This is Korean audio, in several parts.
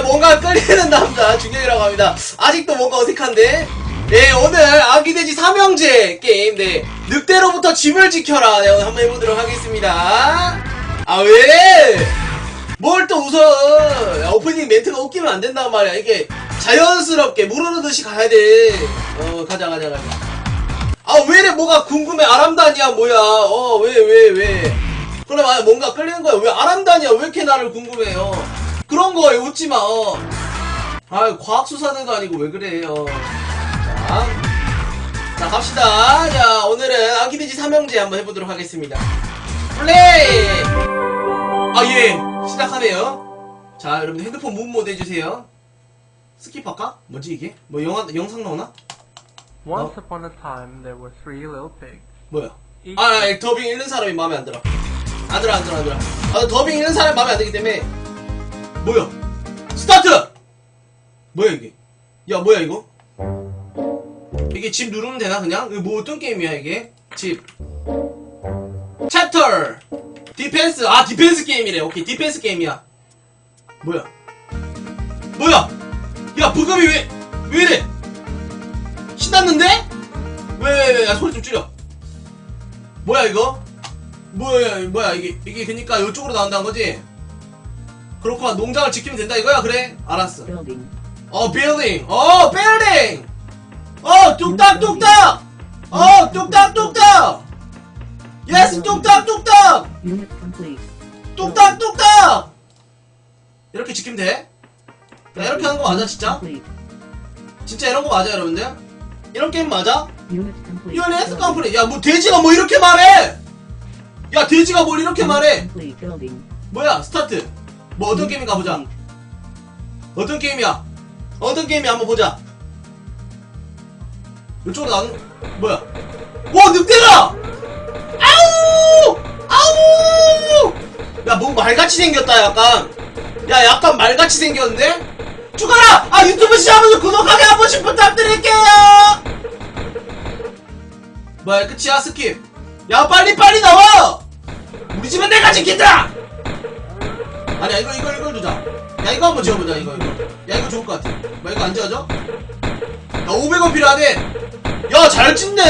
네, 뭔가 끌리는 남자 중경이라고 합니다. 아직도 뭔가 어색한데. 네, 오늘 아기돼지 삼형제 게임, 네, 늑대로부터 집을 지켜라. 네, 오늘 한번 해보도록 하겠습니다. 아, 왜? 뭘 또 웃어. 야, 오프닝 멘트가 웃기면 안 된단 말이야. 이게 자연스럽게 무르르듯이 가야 돼. 어, 가자, 가자, 가자. 아, 왜 이래, 뭐가 궁금해. 아람단이야, 뭐야. 어, 왜, 왜, 왜. 그래, 아, 뭔가 끌리는 거야. 왜 아람단이야? 왜 이렇게 나를 궁금해요? 그런 거에 웃지 마, 어. 아, 과학 수사대도 아니고 왜 그래, 요 자. 자, 갑시다. 자, 오늘은 아기돼지 삼형제 한번 해보도록 하겠습니다. 플레이! 아, 예. 시작하네요. 자, 여러분들 핸드폰 무브 모드 해주세요. 스킵할까? 뭐지, 이게? 뭐, 영화, 영상 나오나? Once Oh. upon a time, there were three little pigs. 뭐야? Each 아, 아, 더빙 읽는 사람이 마음에 안 들어. 안 들어, 안 들어, 안 들어. 아, 더빙 읽는 사람이 마음에 안 들기 때문에. 뭐야? 스타트! 뭐야, 이게? 야, 뭐야, 이거? 이게 집 누르면 되나, 그냥? 이거 뭐 어떤 게임이야, 이게? 집. 챕터! 디펜스! 아, 디펜스 게임이래. 오케이, 디펜스 게임이야. 뭐야? 뭐야? 야, 부금이 왜, 왜 이래? 신났는데? 왜, 왜, 왜, 야, 소리 좀 줄여. 뭐야, 이거? 뭐야, 뭐야, 이게, 이게 그니까 이쪽으로 나온다는 거지? 그렇구나, 농장을 지키면 된다 이거야? 그래? 알았어. building, 어, 빌딩! 어, 빌딩! 어, 뚝딱, 뚝딱! 어, 뚝딱, 뚝딱! 예스, 뚝딱, 뚝딱! unit complete, 뚝딱, 뚝딱! 이렇게 지키면 돼? 야, 이렇게 하는 거 맞아, 진짜? complete, 진짜 이런 거 맞아, 여러분들? 이런 게임 맞아? unit complete, 이건 에스 building, 컴플릿. 야, 뭐 돼지가 뭐 이렇게 말해? 야, 돼지가 뭘 이렇게 말해? complete building, 뭐야, 스타트. 뭐 어떤 게임인가 보자. 어떤 게임이야? 어떤 게임이야? 한번 보자. 이쪽으로 나는 뭐야? 와, 늑대가! 아우! 아우! 야, 뭐 말같이 생겼다, 약간. 야, 약간 말같이 생겼는데? 죽어라! 아, 유튜브 시작하면서 구독하기 한 번씩 부탁드릴게요! 뭐야, 끝이야, 스킵. 야, 빨리빨리 나와! 우리 집은 내가 지킨다! 아니야, 이거, 이거, 이걸 주자. 야, 이거 한번 지어보자, 이거, 이거. 야, 이거 좋을 것 같아. 뭐, 이거 안 지어져? 야, 500원 필요하네! 야, 잘 짓네!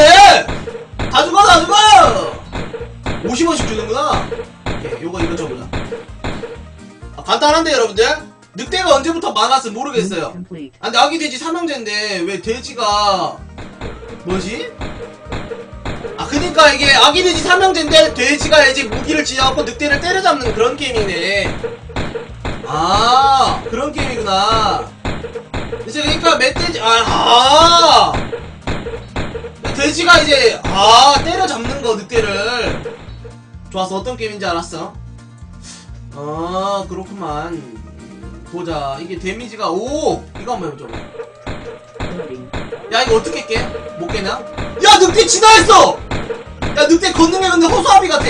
다 죽어, 다 죽어! 50원씩 주는구나. 오케이, 요거, 이거 줘보자. 아, 간단한데, 여러분들? 늑대가 언제부터 많았어 모르겠어요. 아, 근데 아기 돼지 삼형제인데, 왜 돼지가, 뭐지? 아, 그니까 이게 아기 돼지 삼형제인데, 돼지가 이제 무기를 지어갖고 늑대를 때려잡는 그런 게임이네. 아, 그런 게임이구나. 이제 그니까 멧돼지, 아, 아! 돼지가 이제, 아, 때려잡는 거, 늑대를. 좋았어, 어떤 게임인지 알았어. 아, 그렇구만. 보자. 이게 데미지가, 오! 이거 한번 해보자. 야, 이거 어떻게 깨? 못 깨냐? 야, 늑대 진화했어! 야, 늑대 걷는 게 근데 허수아비 같아.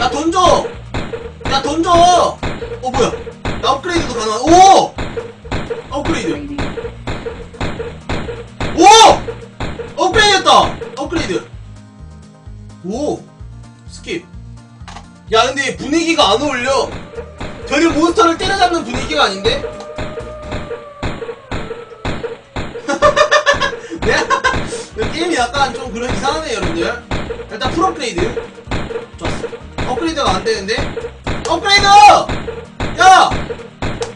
야, 던져! 야, 던져! 어, 뭐야? 야, 업그레이드도 가능한, 오! 업그레이드. 오! 업그레이드 했다! 업그레이드. 오! 스킵. 야, 근데 분위기가 안 어울려. 전혀 몬스터를 때려잡는 분위기가 아닌데? 네? 게임이 약간 좀 그런 이상하네, 여러분들. 일단 풀 업그레이드. 좋았어. 업그레이드가 안 되는데? 업그레이드! 야!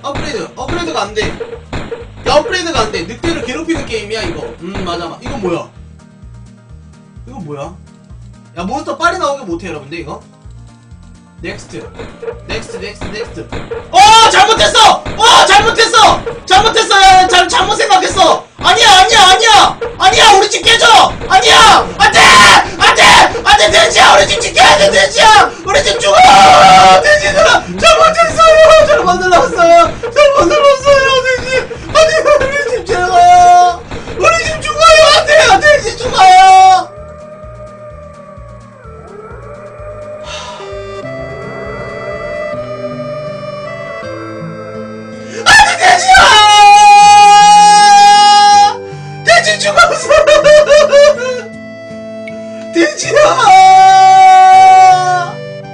업그레이드. 업그레이드가 안 돼. 야, 업그레이드가 안 돼. 늑대를 괴롭히는 게임이야, 이거. 음, 맞아, 맞아. 이건 뭐야? 이건 뭐야? 야, 몬스터 빨리 나오게 못해, 여러분들, 이거? 넥스트. 넥스트, 넥스트, 넥스트. 어! 잘못했어! 어! 잘못했어! 잘못했어! 야, 야, 잘, 잘못 생각했어! 아니야, 아니야, 아니야! 아니야! 우리 집 깨져! 돼지야!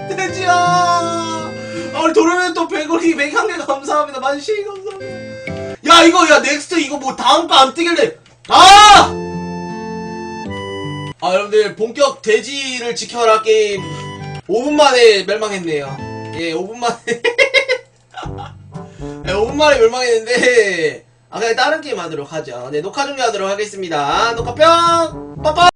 돼지야! 아 우리 도로면 또저 배고리 101개 감사합니다. 만시 감사합니다. 야, 이거, 야, 넥스트 이거 뭐 다음 거 안 뜨길래. 아! 아, 여러분들, 본격 돼지를 지켜라 게임 5분 만에 멸망했네요. 예, 5분 만에. 네, 5분 만에 멸망했는데, 아, 그냥 다른 게임 하도록 하죠. 네, 녹화 종료하도록 하겠습니다. 녹화 뿅! 빠빠!